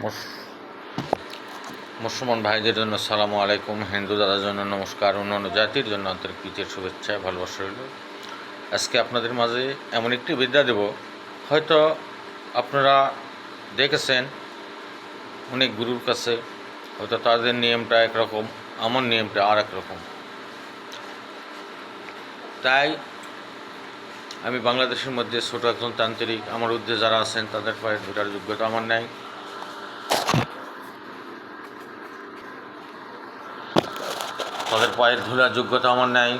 মুস- মুসলমান ভাইদের জন্য সালামু আলাইকুম। হিন্দু দাদার জন্য নমস্কার। অন্যান্য জাতির জন্য আন্তরিক প্রীতির শুভেচ্ছা, ভালোবাসা রইল। আজকে আপনাদের মাঝে এমন একটি বিদ্যা দেব। হয়তো আপনারা দেখেছেন অনেক গুরুর কাছে, হয়তো তাদের নিয়মটা একরকম, আমার নিয়মটা আর এক রকম তাই আমি বাংলাদেশের মধ্যে ছোট একজন তান্ত্রিক, আমার ঊর্ধ্বে যারা আছেন, তাদের পায়ে ধরার যোগ্যতা আমার নাই। তাদের পায়ের ধুলার যোগ্যতা আমার নাই।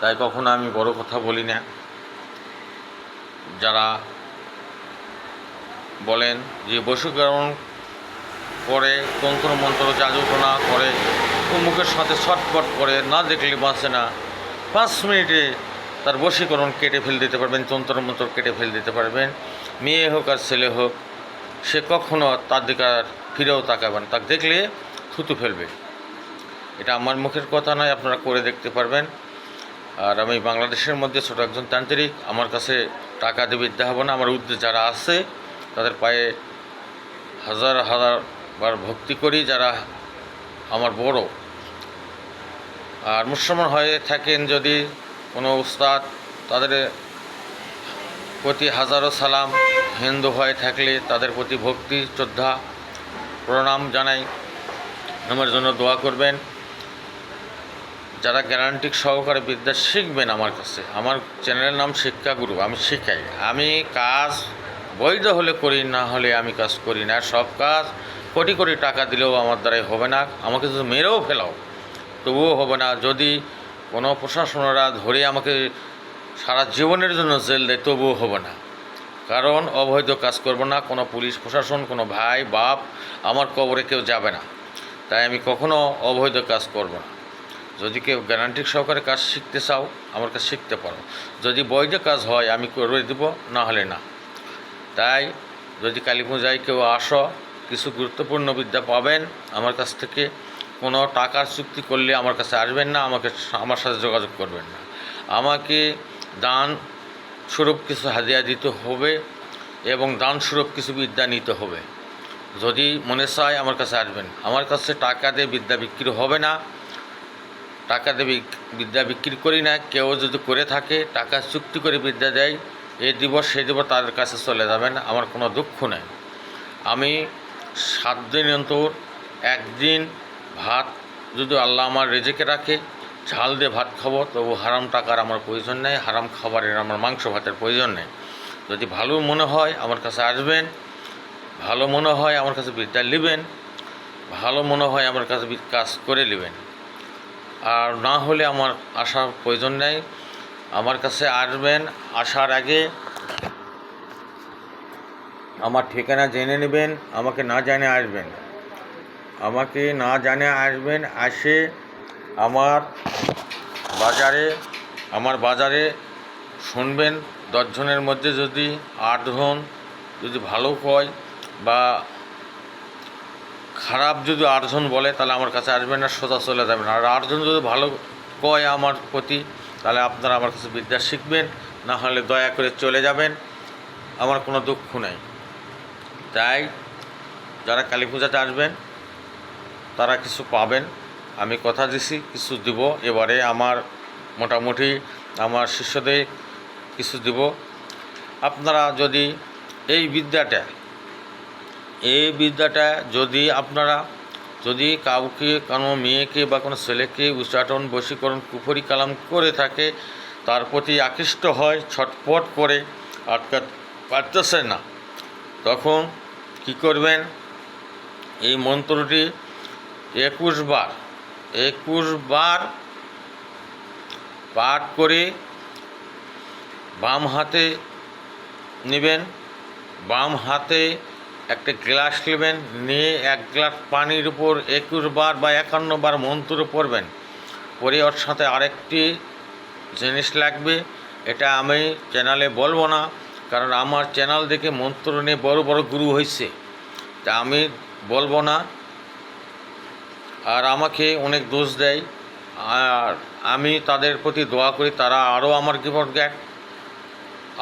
তাই কখনো আমি বড় কথা বলি না। যারা বলেন যে বশীকরণ করে তন্ত্র মন্ত্র জাদুটনা করে মুখের সাথে ছটপট করে, না দেখলে বাঁচে না। পাঁচ মিনিটে তার বশীকরণ কেটে ফেল দিতে পারবেন, তন্ত্র মন্ত্র কেটে ফেল দিতে পারবেন। মেয়ে হোক আর ছেলে হোক, সে কখনো তার দিকে আর ফিরেও তাকাবে না। তাকে দেখলে থুতু ফেলবে। এটা আমার মুখের কথা নয়, আপনারা করে দেখতে পারবেন। আর আমি বাংলাদেশের মধ্যে ছোটো একজন তান্ত্রিক, আমার কাছে টাকা দিয়ে বিদ্যা হবে না। আমার উদ্দেশ্য যারা আছে, তাদের পায়ে হাজার হাজার বার ভক্তি করি, যারা আমার বড়। আর মুসলমান হয়ে থাকেন যদি কোনো উস্তাদ, তাদের প্রতি হাজারো সালাম। হিন্দু হয়ে থাকলে তাদের প্রতি ভক্তি, শ্রদ্ধা, প্রণাম জানাই। আমার জন্য দোয়া করবেন। যারা গ্যারান্টিক সহকারে বিদ্যা শিখবেন আমার কাছে, আমার চ্যানেলের নাম শিক্ষাগুরু আমি শিখাই। আমি কাজ বৈধ হলে করি, না হলে আমি কাজ করি না। সব কাজ কোটি কোটি টাকা দিলেও আমার দ্বারাই হবে না। আমাকে যদি মেরেও ফেলাও, তবুও হবে না। যদি কোনো প্রশাসনরা ধরে আমাকে সারা জীবনের জন্য জেল দেয়, তবুও হবে না। কারণ অবৈধ কাজ করব না। কোনো পুলিশ প্রশাসন, কোনো ভাই, বাপ, আমার কবরে কেউ যাবে না। তাই আমি কখনো অবৈধ কাজ করব না। যদি কেউ গ্যারান্টিক সহকারে কাজ শিখতে চাও, আমার কাছে শিখতে পারো। যদি বৈধ কাজ হয়, আমি করে দেব, না হলে না। তাই যদি কালী পূজায় কেউ আসো, কিছু গুরুত্বপূর্ণ বিদ্যা পাবেন, আমার কাছ থেকে কোনো টাকার চুক্তি করলে আমার কাছে আসবেন না, আমাকে আমার সাথে যোগাযোগ করবেন না। আমাকে দান স্বরূপ কিছু হাদিয়া দিতে হবে এবং দান স্বরূপ কিছু বিদ্যা নিতে হবে। যদি মনে চায় আমার কাছে আসবেন। আমার কাছে টাকা দিয়ে বিদ্যা বিক্রি হবে না। টাকা দিয়ে বিদ্যা বিক্রি করি না। কেউ যদি করে থাকে, টাকা চুক্তি করে বিদ্যা দেয়, এ দিব সে দিব তাদের কাছে চলে যাবেন। আমার কোনো দুঃখ নেই। আমি সাত দিন অন্তর, একদিন ভাত যদি আল্লাহ আমার রেজেকে রাখে, ঝাল দিয়ে ভাত খাব, তবু হারাম টাকার আমার প্রয়োজন নেই। হারাম খাবারের, আমার মাংস ভাতের প্রয়োজন নেই। যদি ভালো মনে হয়, আমার কাছে আসবেন। ভালো মনে হয় আমার কাছে বিদ্যা নেবেন ভালো মনে হয় আমার কাছে কাজ করে নেবেন আর না হলে আমার আসার প্রয়োজন নেই। আমার কাছে আসবেন, আসার আগে আমার ঠিকানা জেনে নেবেন, আমাকে না জানে আসবেন। আমাকে না জানে আসবেন, আসে আমার বাজারে আমার বাজারে শুনবেন। দশজনের মধ্যে যদি আটজন যদি ভালো কয় বা খারাপ যদি আটজন বলে, তাহলে আমার কাছে আসবেন না, সোজা চলে যাবেন। আর আটজন যদি ভালো কয় আমার প্রতি, তাহলে আপনারা আমার কাছে বিদ্যা শিখবেন, না হলে দয়া করে চলে যাবেন। আমার কোনো দুঃখ নেই। তাই যারা কালী পূজাতে আসবেন, তারা কিছু পাবেন। আমি কথা দিছি, কিছু দিব। এবারে আমার মোটামুটি আমার শিষ্যদের কিছু দিব। আপনারা যদি এই বিদ্যাটা এই বিদ্যাটা যদি আপনারা, যদি কাউকে, কোনো মেয়েকে বা কোনো ছেলেকে উচ্চাটন বশীকরণ, কুফরি কালাম করে থাকে, তার প্রতি আকৃষ্ট হয়, ছটপট করে, আটকা পারতেছে না, তখন কি করবেন? এই মন্ত্রটি একুশ বার একুশ বার পাঠ করে বাম হাতে নেবেন, বাম হাতে একটা গ্লাস নেবেন, নিয়ে এক গ্লাস পানির উপর একুশ বার বা একান্ন বার মন্ত্র পড়বেন। পরে ওর সাথে আরেকটি জিনিস লাগবে, এটা আমি চ্যানেলে বলব না, কারণ আমার চ্যানেল দেখে মন্ত্র নিয়ে বড় বড় গুরু হয়েছে তা আমি বলব না। আর আমাকে অনেক দোষ দেয়। আর আমি তাদের প্রতি দোয়া করি, তারা আরও আমার গিবট জ্ঞান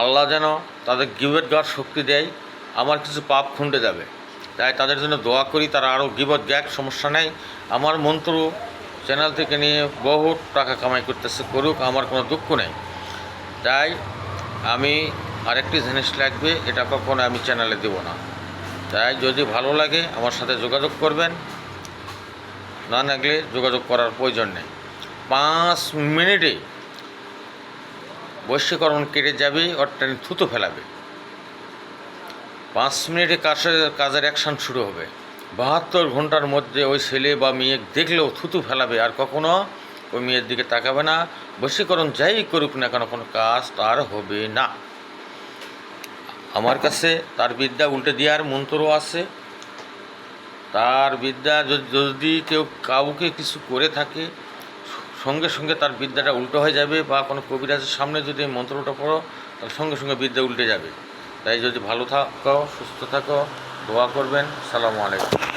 আল্লাহ যেন তাদের গিবট গার শক্তি দেয়। আমার কিছু পাপ খুঁটে যাবে। তাই তাদের জন্য দোয়া করি, তারা আরও গিবত গ্যাক সমস্যা নেই। আমার মন্ত্র চ্যানেল থেকে নিয়ে বহু টাকা কামাই করতেছে, করুক, আমার কোনো দুঃখ নেই। তাই আমি আরেকটি জিনিস লাগবে, এটা কখনো আমি চ্যানেলে দেব না। তাই যদি ভালো লাগে, আমার সাথে যোগাযোগ করবেন। না লাগলে যোগাযোগ করার প্রয়োজন নেই। পাঁচ মিনিটে বৈশ্যকরণ কেটে যাবে, অর্থাৎ থুতু ফেলাবে। পাঁচ মিনিটে কাজের কাজের অ্যাকশান শুরু হবে। বাহাত্তর ঘণ্টার মধ্যে ওই ছেলে বা মেয়ে দেখলেও থুতু ফেলাবে, আর কখনো ওই মেয়ের দিকে তাকাবে না। বশীকরণ যাই করুক না কেন, কোনো কাজ তার হবে না। আমার কাছে তার বিদ্যা উল্টে দেওয়ার মন্ত্রও আছে। তার বিদ্যা যদি- যদি কেউ কাউকে কিছু করে থাকে, সঙ্গে সঙ্গে তার বিদ্যাটা উল্টো হয়ে যাবে, বা কোনো কবিরাজের সামনে যদি মন্ত্রটা পড়ো, তাহলে সঙ্গে সঙ্গে বিদ্যা উল্টে যাবে। তাই যদি ভালো থাকো সুস্থ থাকো দোয়া করবেন। সালামু আলাইকুম।